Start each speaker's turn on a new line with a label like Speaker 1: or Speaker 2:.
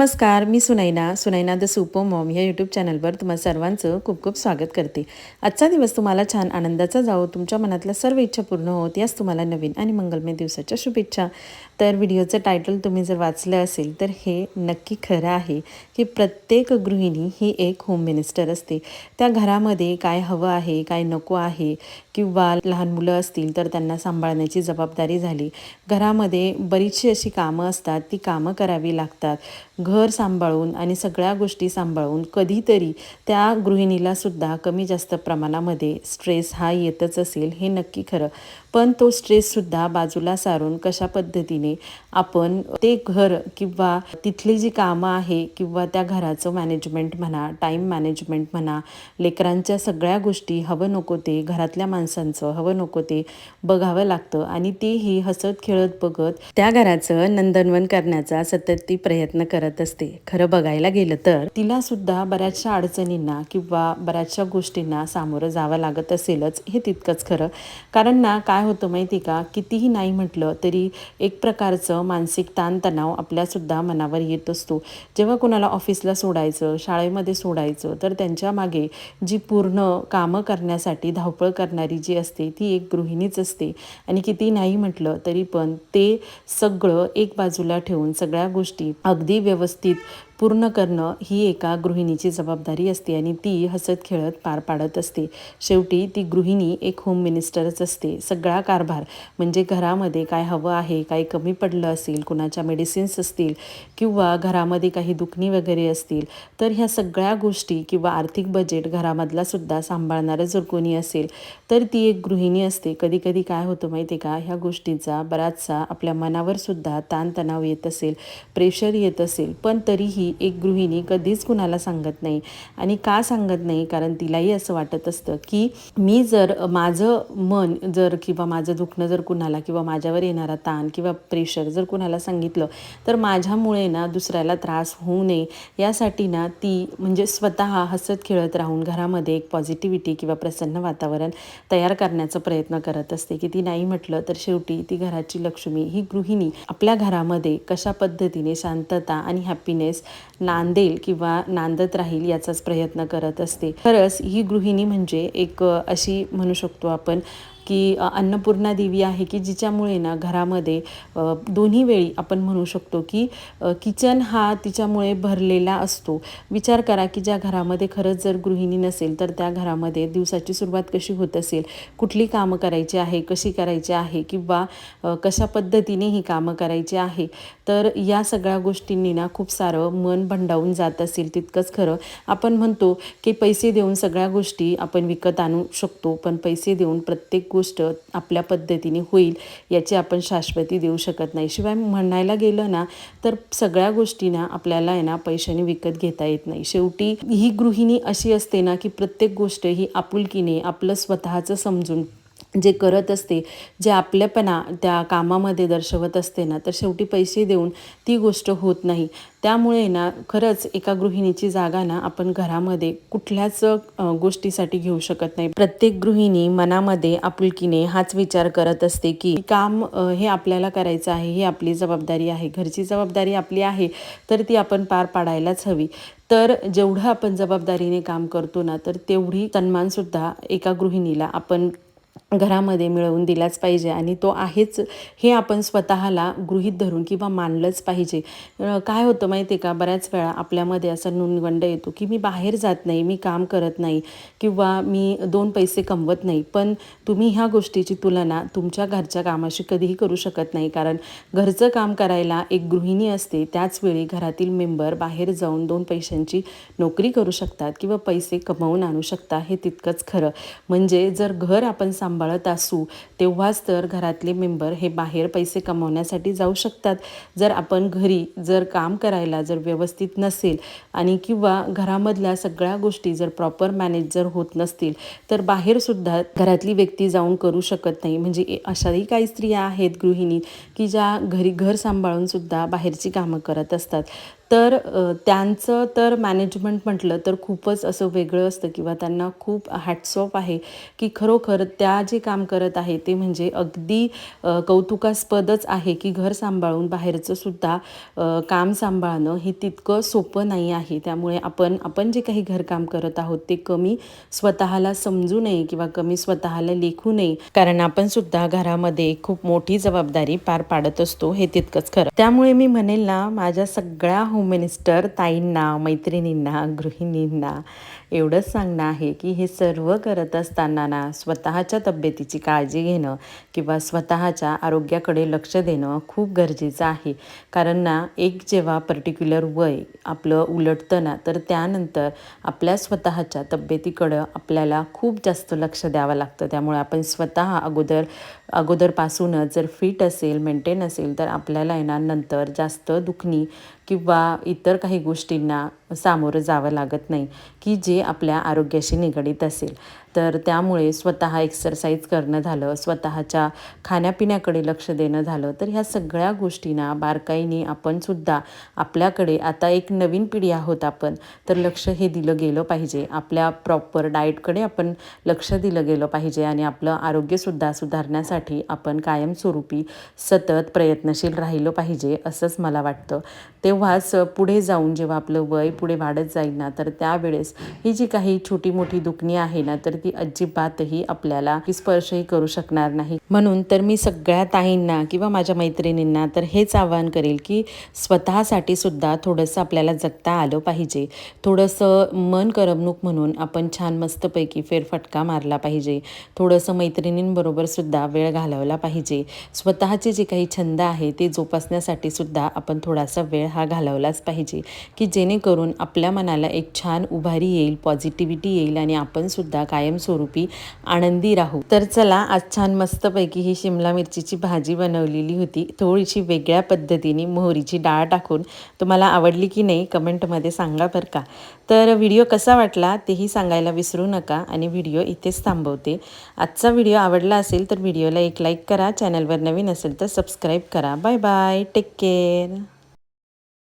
Speaker 1: नमस्कार मी Sunaina. Sunaina the super mom या YouTube चॅनलवर तुम्हा सर्वांचं खूप खूप स्वागत करते. आजचा दिवस तुम्हाला छान आनंदाचा जाओ तुमच्या मनातल्या सर्व इच्छा पूर्ण होत याच तुम्हाला नवीन आणि मंगलमय दिवसाच्या शुभेच्छा. तर व्हिडिओचं टायटल तुम्ही जर वाचलं असेल तर हे नक्की खरं आहे की प्रत्येक गृहिणी ही एक होम मिनिस्टर असते. त्या घरामध्ये काय हवं आहे काय नको आहे किंवा लहान मुलं असतील तर त्यांना सांभाळण्याची जबाबदारी झाली. घरामध्ये बरीचशी अशी कामं असतात ती कामं करावी लागतात. घर सांभाळून आणि सगळ्या गोष्टी सांभाळून कधीतरी त्या गृहिणीलासुद्धा कमी जास्त प्रमाणामध्ये स्ट्रेस हा येतच असेल हे नक्की खरं. पण तो स्ट्रेससुद्धा बाजूला सारून कशा पद्धतीने आपण ते घर किंवा तिथली जी कामं आहे किंवा त्या घराचं मॅनेजमेंट म्हणा टाईम मॅनेजमेंट म्हणा लेकरांच्या सगळ्या गोष्टी हवं नको ते घरातल्या माणसांचं हवं नको ते बघावं लागतं आणि तेही हसत खेळत बघत त्या घराचं नंदनवन करण्याचा सतत ती प्रयत्न करत असते. खरं बघायला गेलं तर तिला सुद्धा बऱ्याचशा अडचणींना किंवा बऱ्याचशा गोष्टींना सामोरं जावं लागत असेलच हे तितकंच खरं. कारण ना काय काय होतं माहिती का? कितीही नाही म्हटलं तरी एक प्रकारचं मानसिक ताणतणाव आपल्यासुद्धा मनावर येत असतो. जेव्हा कोणाला ऑफिसला सोडायचं शाळेमध्ये सोडायचं तर त्यांच्या मागे जी पूर्ण कामं करण्यासाठी धावपळ करणारी जी असते ती एक गृहिणीच असते. आणि किती नाही म्हटलं तरी पण ते सगळं एक बाजूला ठेवून सगळ्या गोष्टी अगदी व्यवस्थित पूर्ण करणं ही एका गृहिणीची जबाबदारी असते आणि ती हसत खेळत पार पाडत असते. शेवटी ती गृहिणी एक होम मिनिस्टरच असते. सगळा कारभार म्हणजे घरामध्ये काय हवं आहे काय कमी पडलं असेल कुणाच्या मेडिसिन्स असतील किंवा घरामध्ये काही दुखणी वगैरे असतील तर ह्या सगळ्या गोष्टी किंवा आर्थिक बजेट घरामधला सुद्धा सांभाळणारं जर कोणी असेल तर ती एक गृहिणी असते. कधी कधी काय होतं माहिती आहे का? ह्या गोष्टींचा बराचसा आपल्या मनावर सुद्धा ताणतणाव येत असेल प्रेशर येत असेल पण तरीही एक गृहिणी कधीच कुणाला सांगत नाही आणि का सांगत नाही? कारण तिलाही असं वाटत असतं की मी जर माझं मन जर किंवा माझं दुखणं जर कुणाला किंवा माझ्यावर येणारा ताण किंवा प्रेशर जर कुणाला सांगितलं तर माझ्यामुळे ना दुसऱ्याला त्रास होऊ नये. यासाठी ना ती म्हणजे स्वतः हसत खेळत राहून घरामध्ये एक पॉझिटिव्हिटी किंवा प्रसन्न वातावरण तयार करण्याचा प्रयत्न करत असते. की ती नाही म्हटलं तर शेवटी ती घराची लक्ष्मी ही गृहिणी आपल्या घरामध्ये कशा पद्धतीने शांतता आणि हॅपीनेस नांदेल किंवा नांदत राहील याचाच प्रयत्न करत असते. खरंच ही गृहिणी म्हणजे एक अशी म्हणू शकतो आपण की अन्नपूर्णा देवी आहे की जिच्यामुळे ना घरामध्ये दोन्ही वेळी आपण म्हणू शकतो की किचन हा तिच्यामुळे भरलेला असतो. विचार करा की ज्या घरामध्ये खरंच जर गृहिणी नसेल तर त्या घरामध्ये दिवसाची सुरुवात कशी होत असेल? कुठली कामं करायची आहे? कशी करायची आहे? किंवा कशा पद्धतीने ही कामं करायची आहे? तर या सगळ्या गोष्टींनी ना खूप सारं मन भंडावून जात असेल तितकंच खरं. आपण म्हणतो की पैसे देऊन सगळ्या गोष्टी आपण विकत आणू शकतो पण पैसे देऊन प्रत्येक गोष्ट आपल्या पद्धतीने होईल याची आपण शाश्वती देऊ शकत नाही. शिवाय म्हणायला गेलं ना तर सगळ्या गोष्टींना आपल्याला आहे ना पैशाने विकत घेता येत नाही. शेवटी ही गृहिणी अशी असते ना की प्रत्येक गोष्ट ही आपुलकीने आपलं स्वतःचं समजून जे करत असते जे आपलेपणा त्या कामामध्ये दर्शवत असते ना तर शेवटी पैसे देऊन ती गोष्ट होत नाही. त्यामुळे ना खरंच एका गृहिणीची जागा ना आपण घरामध्ये कुठल्याच गोष्टीसाठी घेऊ शकत नाही. प्रत्येक गृहिणी मनामध्ये आपुलकीने हाच विचार करत असते की काम हे आपल्याला करायचं आहे ही आपली जबाबदारी आहे घरची जबाबदारी आपली आहे तर ती आपण पार पाडायलाच हवी. तर जेवढं आपण जबाबदारीने काम करतो ना तर तेवढी सन्मानसुद्धा एका गृहिणीला आपण घरामध्ये मिळवून दिलाच पाहिजे आणि तो आहेच हे आपण स्वतःला गृहीत धरून किंवा मानलंच पाहिजे. काय होतं माहिती आहे का बऱ्याच वेळा आपल्यामध्ये असा नुनगंड येतो की मी बाहेर जात नाही मी काम करत नाही किंवा मी दोन पैसे कमवत नाही. पण तुम्ही ह्या गोष्टीची तुलना तुमच्या घरच्या कामाशी कधीही करू शकत नाही. कारण घरचं काम करायला एक गृहिणी असते त्याचवेळी घरातील मेंबर बाहेर जाऊन दोन पैशांची नोकरी करू शकतात किंवा पैसे कमवून आणू शकतात हे तितकंच खरं. म्हणजे जर घर आपण सांभाळत असू तेव्हाच तर घरातले मेंबर हे बाहेर पैसे कमवण्यासाठी जाऊ शकतात. जर आपण घरी जर काम करायला जर व्यवस्थित नसेल आणि किंवा घरामधल्या सगळ्या गोष्टी जर प्रॉपर मॅनेज जर होत नसतील तर बाहेरसुद्धा घरातली व्यक्ती जाऊन करू शकत नाही. म्हणजे अशाही काही स्त्रिया आहेत गृहिणी की ज्या घरी घर सांभाळूनसुद्धा बाहेरची कामं करत असतात. तर त्यांचं तर मॅनेजमेंट म्हटलं तर खूपच असं वेगळं असतं किंवा त्यांना खूप हॅट्स ऑफ आहे की खरोखर त्या जे काम करत आहे ते म्हणजे अगदी कौतुकास्पदच आहे की घर सांभाळून बाहेरचं सुद्धा काम सांभाळणं हे तितकं सोपं नाही आहे. त्यामुळे आपण आपण जे काही घरकाम करत आहोत ते कमी स्वतःला समजू नये किंवा कमी स्वतःला लेखू नये. कारण आपण सुद्धा घरामध्ये खूप मोठी जबाबदारी पार पाडत असतो हे तितकंच खरं. त्यामुळे मी म्हणेल ना माझ्या सगळ्या होम मिनिस्टर ताईंना मैत्रिणींना गृहिणींना एवढंच सांगणं आहे की हे सर्व करत असताना ना स्वतःच्या तब्येतीची काळजी घेणं किंवा स्वतःच्या आरोग्याकडे लक्ष देणं खूप गरजेचं आहे. कारण ना एक जेव्हा पर्टिक्युलर वय आपलं उलटतं ना तर त्यानंतर आपल्या स्वतःच्या तब्येतीकडं आपल्याला खूप जास्त लक्ष द्यावं लागतं. त्यामुळे आपण स्वतः अगोदर अगोदरपासूनच जर फिट असेल मेंटेन असेल तर आपल्याला येणार नंतर जास्त दुखणी किंवा इतर काही गोष्टींना सामोरं जावं लागत नाही की जे आपल्या आरोग्याशी निगडीत असेल. तर त्यामुळे स्वतः एक्सरसाइज करणं झालं स्वतःच्या खाण्यापिण्याकडे लक्ष देणं झालं. तर ह्या सगळ्या गोष्टींना बारकाईने आपणसुद्धा आपल्याकडे आता एक नवीन पिढी आहोत आपण तर लक्ष हे दिलं गेलं पाहिजे. आपल्या प्रॉपर डाएटकडे आपण लक्ष दिलं गेलं पाहिजे आणि आपलं आरोग्यसुद्धा सुधारण्यासाठी आपण कायमस्वरूपी सतत प्रयत्नशील राहिलं पाहिजे असंच मला वाटतं. तेव्हाच पुढे जाऊन जेव्हा आपलं वय पुढे वाढत जाईल ना तर त्यावेळेस ही जी काही छोटी मोठी दुखणी आहे ना तर ती अजिबातही आपल्याला स्पर्शही करू शकणार नाही. म्हणून तर मी सगळ्या ताईंना किंवा माझ्या मैत्रिणींना तर हेच आवाहन करेल की स्वतःसाठी सुद्धा थोडंसं आपल्याला जगता आलं पाहिजे. थोडंसं मन करमणूक म्हणून आपण छान मस्तपैकी फेरफटका मारला पाहिजे. थोडंसं मैत्रिणींबरोबर सुद्धा वेळ घालवला पाहिजे. स्वतःचे जे काही छंद आहे ते जोपासण्यासाठी सुद्धा आपण थोडासा वेळ हा घालवलाच पाहिजे की जेणेकरून आपल्या मनाला एक छान उभारी येईल पॉझिटिव्हिटी येईल आणि आपण सुद्धा कायमस्वरूपी आनंदी राहू. तर चला आज छान मस्तपैकी ही शिमला मिरचीची भाजी बनवलेली होती. थोडीशी वेगळ्या पद्धतीने मोहरीची डाळ टाकून तुम्हाला आवडली की नाही कमेंटमध्ये सांगा बरं का. तर व्हिडिओ कसा वाटला तेही सांगायला विसरू नका आणि व्हिडिओ इथेच थांबवते. आजचा व्हिडिओ आवडला असेल तर व्हिडिओला एक लाईक करा चॅनलवर नवीन असेल तर सबस्क्राईब करा. Bye bye take care.